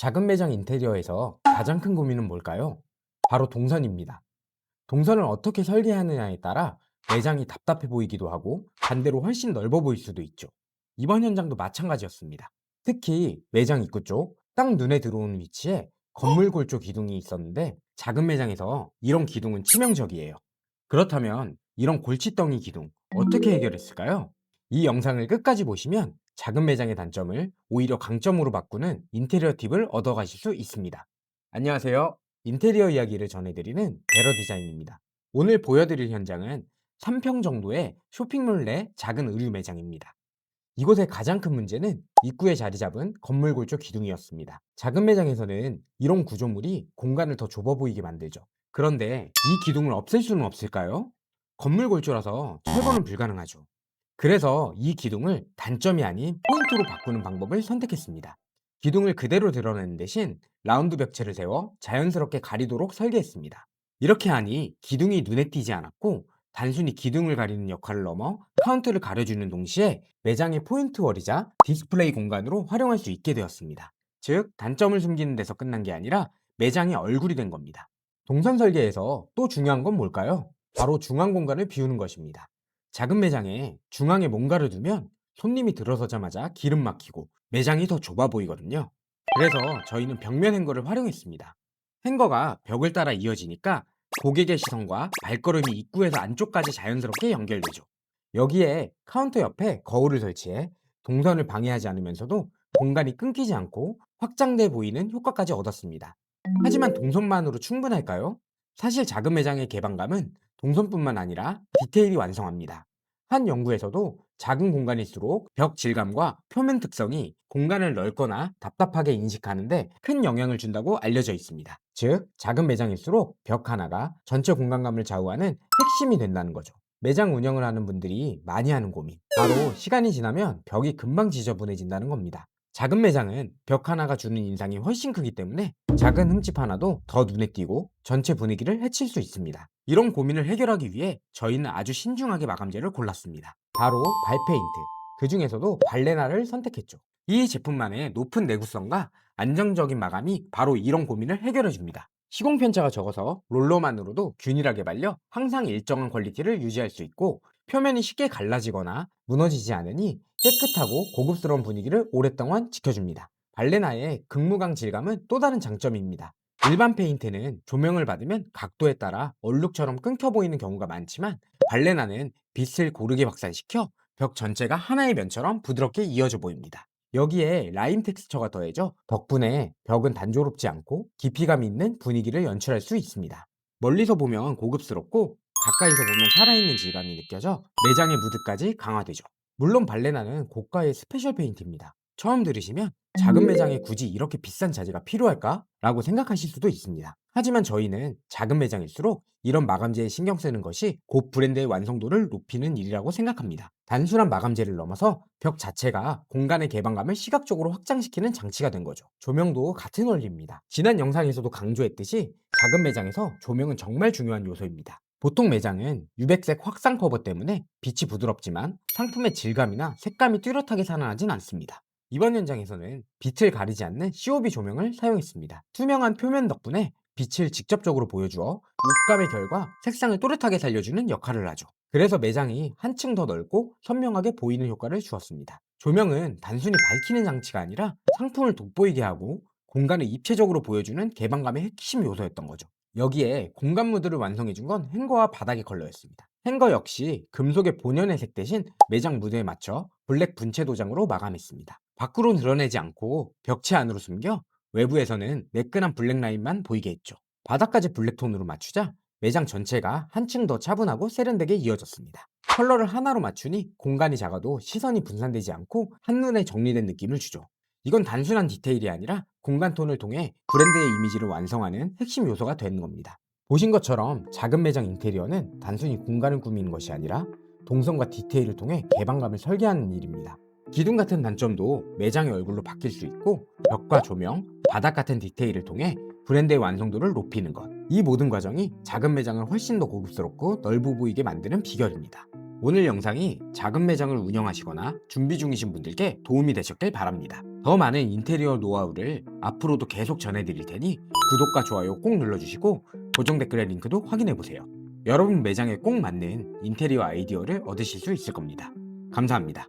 작은 매장 인테리어에서 가장 큰 고민은 뭘까요? 바로 동선입니다. 동선을 어떻게 설계하느냐에 따라 매장이 답답해 보이기도 하고 반대로 훨씬 넓어 보일 수도 있죠. 이번 현장도 마찬가지였습니다. 특히 매장 입구 쪽 딱 눈에 들어오는 위치에 건물 골조 기둥이 있었는데 작은 매장에서 이런 기둥은 치명적이에요. 그렇다면 이런 골치덩이 기둥 어떻게 해결했을까요? 이 영상을 끝까지 보시면 작은 매장의 단점을 오히려 강점으로 바꾸는 인테리어 팁을 얻어가실 수 있습니다. 안녕하세요. 인테리어 이야기를 전해드리는 베러 디자인입니다. 오늘 보여드릴 현장은 3평 정도의 쇼핑몰 내 작은 의류 매장입니다. 이곳의 가장 큰 문제는 입구에 자리 잡은 건물 골조 기둥이었습니다. 작은 매장에서는 이런 구조물이 공간을 더 좁아 보이게 만들죠. 그런데 이 기둥을 없앨 수는 없을까요? 건물 골조라서 철거는 불가능하죠. 그래서 이 기둥을 단점이 아닌 포인트로 바꾸는 방법을 선택했습니다. 기둥을 그대로 드러내는 대신 라운드 벽체를 세워 자연스럽게 가리도록 설계했습니다. 이렇게 하니 기둥이 눈에 띄지 않았고 단순히 기둥을 가리는 역할을 넘어 카운트를 가려주는 동시에 매장의 포인트월이자 디스플레이 공간으로 활용할 수 있게 되었습니다. 즉, 단점을 숨기는 데서 끝난 게 아니라 매장의 얼굴이 된 겁니다. 동선 설계에서 또 중요한 건 뭘까요? 바로 중앙 공간을 비우는 것입니다. 작은 매장에 중앙에 뭔가를 두면 손님이 들어서자마자 기름 막히고 매장이 더 좁아 보이거든요. 그래서 저희는 벽면 행거를 활용했습니다. 행거가 벽을 따라 이어지니까 고객의 시선과 발걸음이 입구에서 안쪽까지 자연스럽게 연결되죠. 여기에 카운터 옆에 거울을 설치해 동선을 방해하지 않으면서도 공간이 끊기지 않고 확장돼 보이는 효과까지 얻었습니다. 하지만 동선만으로 충분할까요? 사실 작은 매장의 개방감은 동선뿐만 아니라 디테일이 완성합니다. 한 연구에서도 작은 공간일수록 벽 질감과 표면 특성이 공간을 넓거나 답답하게 인식하는데 큰 영향을 준다고 알려져 있습니다. 즉, 작은 매장일수록 벽 하나가 전체 공간감을 좌우하는 핵심이 된다는 거죠. 매장 운영을 하는 분들이 많이 하는 고민. 바로 시간이 지나면 벽이 금방 지저분해진다는 겁니다. 작은 매장은 벽 하나가 주는 인상이 훨씬 크기 때문에 작은 흠집 하나도 더 눈에 띄고 전체 분위기를 해칠 수 있습니다. 이런 고민을 해결하기 위해 저희는 아주 신중하게 마감재를 골랐습니다. 바로 발페인트. 그 중에서도 발레나를 선택했죠. 이 제품만의 높은 내구성과 안정적인 마감이 바로 이런 고민을 해결해 줍니다. 시공 편차가 적어서 롤러만으로도 균일하게 발려 항상 일정한 퀄리티를 유지할 수 있고 표면이 쉽게 갈라지거나 무너지지 않으니 깨끗하고 고급스러운 분위기를 오랫동안 지켜줍니다. 발레나의 극무강 질감은 또 다른 장점입니다. 일반 페인트는 조명을 받으면 각도에 따라 얼룩처럼 끊겨 보이는 경우가 많지만 발레나는 빛을 고르게 확산시켜 벽 전체가 하나의 면처럼 부드럽게 이어져 보입니다. 여기에 라인 텍스처가 더해져 덕분에 벽은 단조롭지 않고 깊이감 있는 분위기를 연출할 수 있습니다. 멀리서 보면 고급스럽고 가까이서 보면 살아있는 질감이 느껴져 매장의 무드까지 강화되죠. 물론 발레나는 고가의 스페셜 페인트입니다. 처음 들으시면 작은 매장에 굳이 이렇게 비싼 자재가 필요할까? 라고 생각하실 수도 있습니다. 하지만 저희는 작은 매장일수록 이런 마감재에 신경 쓰는 것이 곧 브랜드의 완성도를 높이는 일이라고 생각합니다. 단순한 마감재를 넘어서 벽 자체가 공간의 개방감을 시각적으로 확장시키는 장치가 된 거죠. 조명도 같은 원리입니다. 지난 영상에서도 강조했듯이 작은 매장에서 조명은 정말 중요한 요소입니다. 보통 매장은 유백색 확산 커버 때문에 빛이 부드럽지만 상품의 질감이나 색감이 뚜렷하게 살아나진 않습니다. 이번 현장에서는 빛을 가리지 않는 COB 조명을 사용했습니다. 투명한 표면 덕분에 빛을 직접적으로 보여주어 옷감의 결과 색상을 또렷하게 살려주는 역할을 하죠. 그래서 매장이 한층 더 넓고 선명하게 보이는 효과를 주었습니다. 조명은 단순히 밝히는 장치가 아니라 상품을 돋보이게 하고 공간을 입체적으로 보여주는 개방감의 핵심 요소였던 거죠. 여기에 공간 무드를 완성해준 건 행거와 바닥의 컬러였습니다. 행거 역시 금속의 본연의 색 대신 매장 무드에 맞춰 블랙 분체 도장으로 마감했습니다. 밖으로 드러내지 않고 벽체 안으로 숨겨 외부에서는 매끈한 블랙 라인만 보이게 했죠. 바닥까지 블랙 톤으로 맞추자 매장 전체가 한층 더 차분하고 세련되게 이어졌습니다. 컬러를 하나로 맞추니 공간이 작아도 시선이 분산되지 않고 한눈에 정리된 느낌을 주죠. 이건 단순한 디테일이 아니라 공간 톤을 통해 브랜드의 이미지를 완성하는 핵심 요소가 되는 겁니다. 보신 것처럼 작은 매장 인테리어는 단순히 공간을 꾸미는 것이 아니라 동선과 디테일을 통해 개방감을 설계하는 일입니다. 기둥 같은 단점도 매장의 얼굴로 바뀔 수 있고 벽과 조명, 바닥 같은 디테일을 통해 브랜드의 완성도를 높이는 것. 이 모든 과정이 작은 매장을 훨씬 더 고급스럽고 넓어 보이게 만드는 비결입니다. 오늘 영상이 작은 매장을 운영하시거나 준비 중이신 분들께 도움이 되셨길 바랍니다. 더 많은 인테리어 노하우를 앞으로도 계속 전해드릴 테니 구독과 좋아요 꼭 눌러주시고 고정 댓글의 링크도 확인해보세요. 여러분 매장에 꼭 맞는 인테리어 아이디어를 얻으실 수 있을 겁니다. 감사합니다.